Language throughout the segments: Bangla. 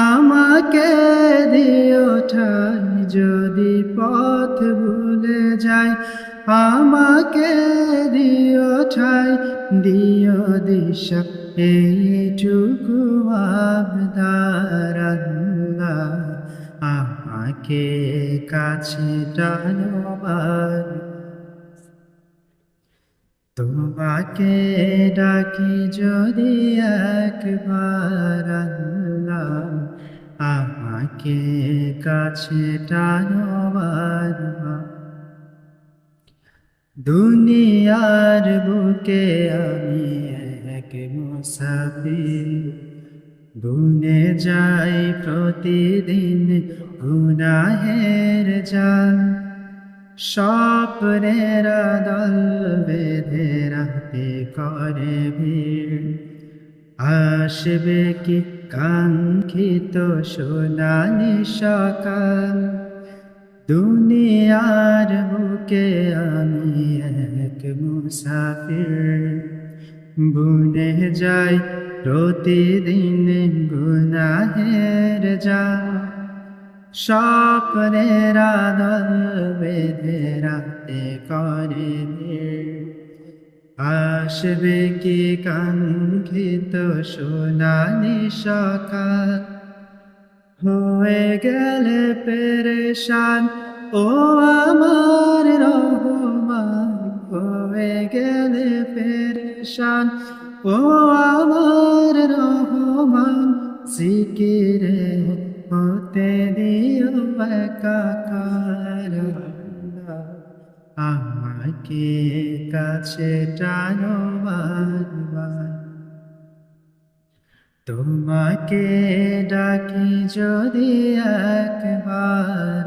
আমাকে দিও ঠাই যদি পথ ভুলে যায় আমাকে দিও ঠাই দিও দিশা, এইটুকু আবদার আল্লাহ আমাকে কাছে টানোবার তোমাকে ডাকি যদি একবার আমাকে কাছে টানোবার দুনিয়ার বুকে আমি এক মুসাফির বুনে যাই প্রতিদিন গুনাহের জাল। স্বপ্নের দল বেঁধে রাতে করে ভিড়। আসবে কি কাঙ্ক্ষিত সোনালি সকাল? দুনিয়ার বুকে আমি এক মুসাফির। বুনে যাই প্রতিদিন গুনাহের যা স্বপ্নের আদল বেঁধে রাতে করে। আসবে কি কাঙ্ক্ষিত সোনালি সকাল হয়ে গেলে পেরেশান, ও আমার রহমান হয়ে গেলে পেরেশান, ও আমার আমাকে কাছে টানো বারবার তোমাকে ডাকি যদি একবার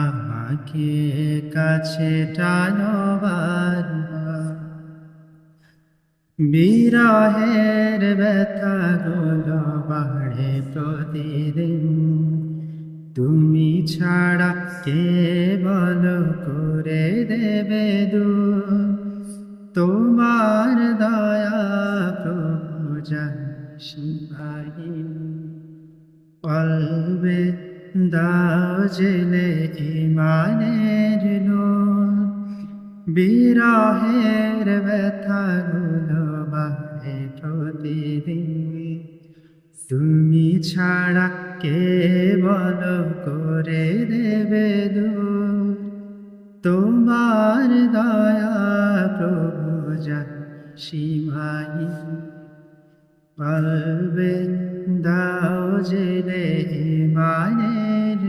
আমাকে কাছে টানো বারবার বিরহের ব্যথা গুলো বাড়ে প্রতিদিন। তুমি ছাড়া কে বলো করে দেবে দু তোমার দয়া প্রভু জানি কলবে দাও জেলে ইমানের নূর। বিরহের ব্যথাগুলো বাহে প্রতিদিন। তুমি ছাড়া কে বল করে দেবে তোমার দয়া প্রভু যা সীমাই পালবে, দাও জেলে মানের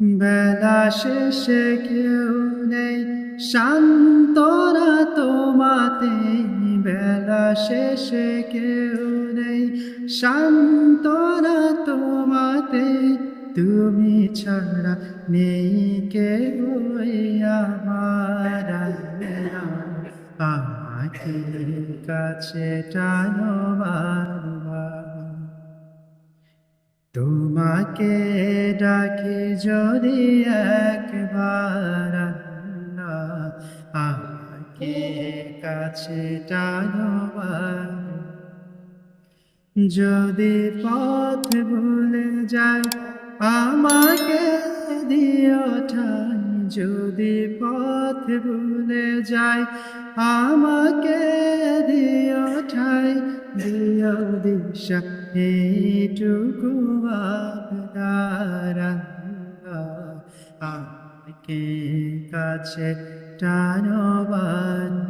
বেলা শেষে কেউ নেই শান্তরা তোমাতে বেলা শেষে কেউ শান্তরা তোমাতে, তুমি ছাড়া নেই কে আমার আমাকে কাছে টানো তোমাকে ডাকি যদি একবার আমাকে কাছে টানোবার যদি পথ ভুলে যায় আমাকে দিও ঠাই যদি পথ ভুলে যায় আমাকে দিও ঠাই দিও দিশা, এইটুকু আমাকে কাছে টানোবার